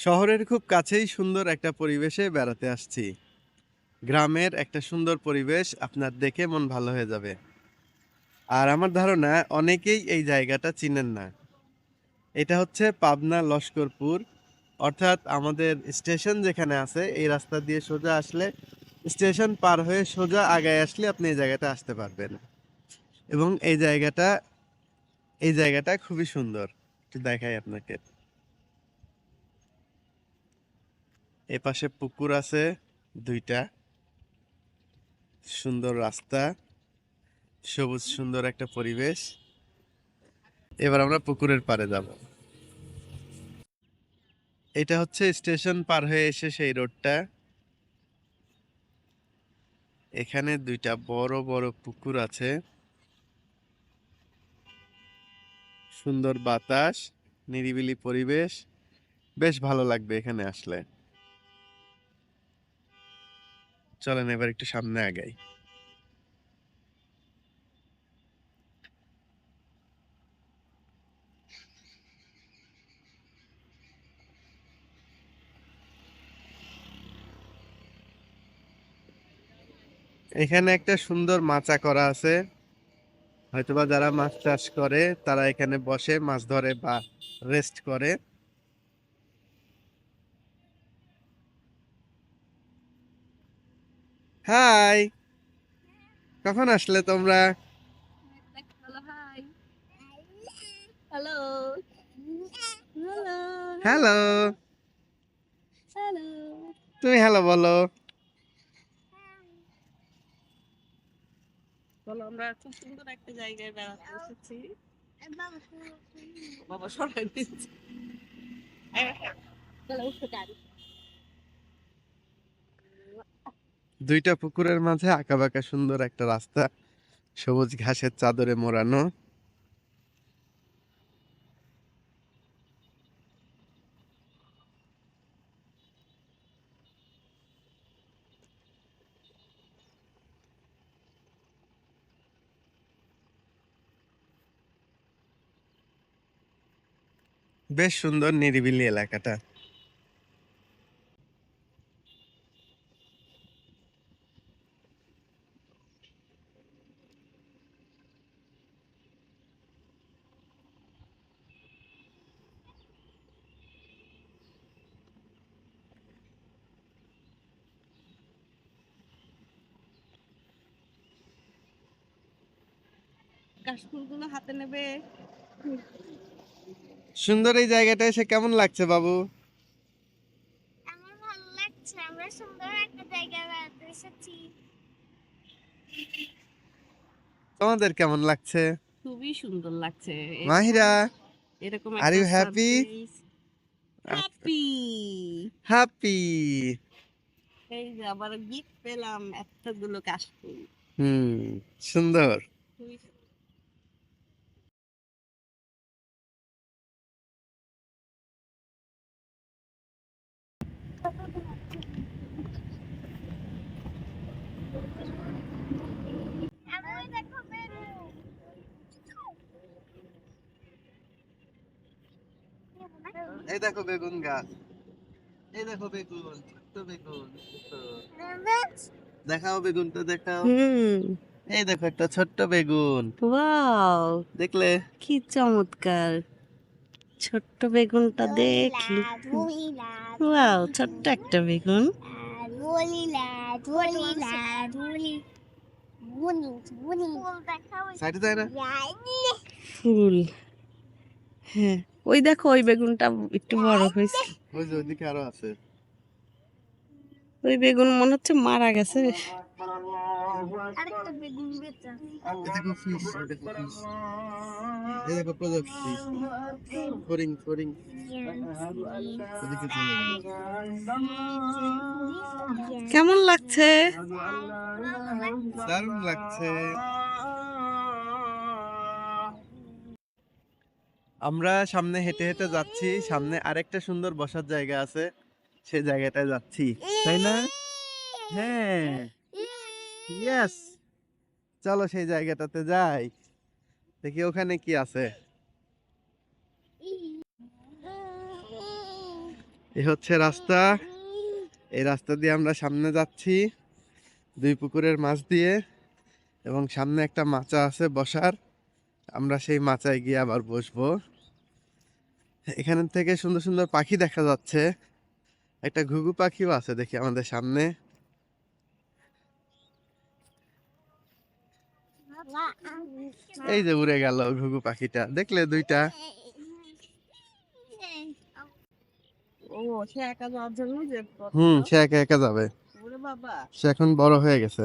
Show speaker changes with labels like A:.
A: শহরের খুব কাছেই সুন্দর একটা পরিবেশে বেড়াতে আসছি। গ্রামের একটা সুন্দর পরিবেশ আপনার দেখে মন ভালো হয়ে যাবে। আর আমার ধারণা অনেকেই এই জায়গাটা চিনেন না। এটা হচ্ছে পাবনা লস্করপুর। অর্থাৎ আমাদের স্টেশন যেখানে আছে, এই রাস্তা দিয়ে সোজা আসলে, স্টেশন পার হয়ে সোজা আগায় আসলে আপনি এই জায়গাটা আসতে পারবেন। এবং এই জায়গাটা এই জায়গাটা খুবই সুন্দর। একটু দেখাই আপনাকে। এ পাশে পুকুর আছে দুইটা। সুন্দর রাস্তা, সবুজ সুন্দর একটা পরিবেশ। এবার আমরা পুকুরের পাড়ে যাব। এটা হচ্ছে স্টেশন পার হয়ে এসে সেই রোডটা। এখানে দুইটা বড় বড় পুকুর আছে। সুন্দর বাতাস, নিরিবিলি পরিবেশ। বেশ ভালো লাগবে এখানে আসলে। চলেন এবার একটু সামনে আগাই। এখানে একটা সুন্দর মাচা করা আছে। হয়তোবা যারা মাছ চাষ করে, তারা এখানে বসে মাছ ধরে বা রেস্ট করে। হাই। কখন আসলে তোমরা?
B: Hello. Hello. Hello.
A: Hello
B: hello
A: তুমি হ্যালো বলো।
B: বলো আমরা খুব সুন্দর একটা জায়গায় বেড়াতে এসেছি। বাবা সরাই দিচ্ছে চলো
A: দুইটা পুকুরের মাঝে আঁকাবাঁকা সুন্দর একটা রাস্তা, সবুজ ঘাসের চাদরে মোড়ানো। বেশ সুন্দর নিরিবিলি এলাকাটা।
B: কাশফুলগুলো হাতে নেবে।
A: সুন্দর এই জায়গাটা এসে কেমন লাগছে বাবু?
C: আমার ভালো লাগছে আমরা সুন্দর একটা জায়গায় বেড়াতে এসেছি।
A: তোমাদের কেমন লাগছে?
B: খুবই সুন্দর লাগছে।
A: মাহিরা
B: এরকম
A: Are you happy?
B: Happy
A: happy
B: এই যে আবার গিফট পেলাম এতগুলো কাশফুল
A: হুম সুন্দর
B: খুবই সুন্দর।
C: আমি দেখো বেরু
A: এই দেখো বেগুন গাছ। এই দেখো বেগুন ছোট্ট বেগুন। দেখাও বেগুনটা দেখাও।
B: হুম।
A: এই দেখো একটা ছোট্ট বেগুন।
B: ওয়াও।
A: দেখলে?
B: কি চমৎকার। ছোট্ট বেগুনটা দেখি ওয়াও ছোট্ট একটা বেগুন। ফুল। হ্যাঁ। ওই দেখো ওই বেগুনটা একটু বড় হয়েছে।
A: ওই যে ওইদিকে আরও আছে।
B: ওই বেগুন মনে হচ্ছে মারা গেছে।
C: আরেকটা বেগুন বেচা।
A: এই দেখো ফিশ এই দেখো ফিশ এই দেখো প্রজাপতি ফরিং ফরিং ওদিকে চলে গেল
B: কেমন লাগছে
A: দারুণ লাগছে আমরা সামনে হেঁটে হেঁটে যাচ্ছি, সামনে আরেকটা সুন্দর বসার জায়গা আছে, সে জায়গাটায় যাচ্ছি, তাই না? হ্যাঁ। ইয়েস চলো সেই জায়গাটাতে যাই। দেখি ওখানে কি আছে। এ হচ্ছে রাস্তা। এই রাস্তা দিয়ে আমরা সামনে যাচ্ছি, দুই পুকুরের মাছ দিয়ে এবং সামনে একটা মাচা আছে বসার। আমরা সেই মাচায় গিয়ে আবার বসবো। এখান থেকে সুন্দর সুন্দর পাখি দেখা যাচ্ছে। একটা ঘুঘু পাখিও আছে দেখি আমাদের সামনে। এই যে উড়ে গেল ঘুঘু পাখিটা দেখলে দুইটা? হুম সে একা একা যাবে। সে এখন বড় হয়ে গেছে।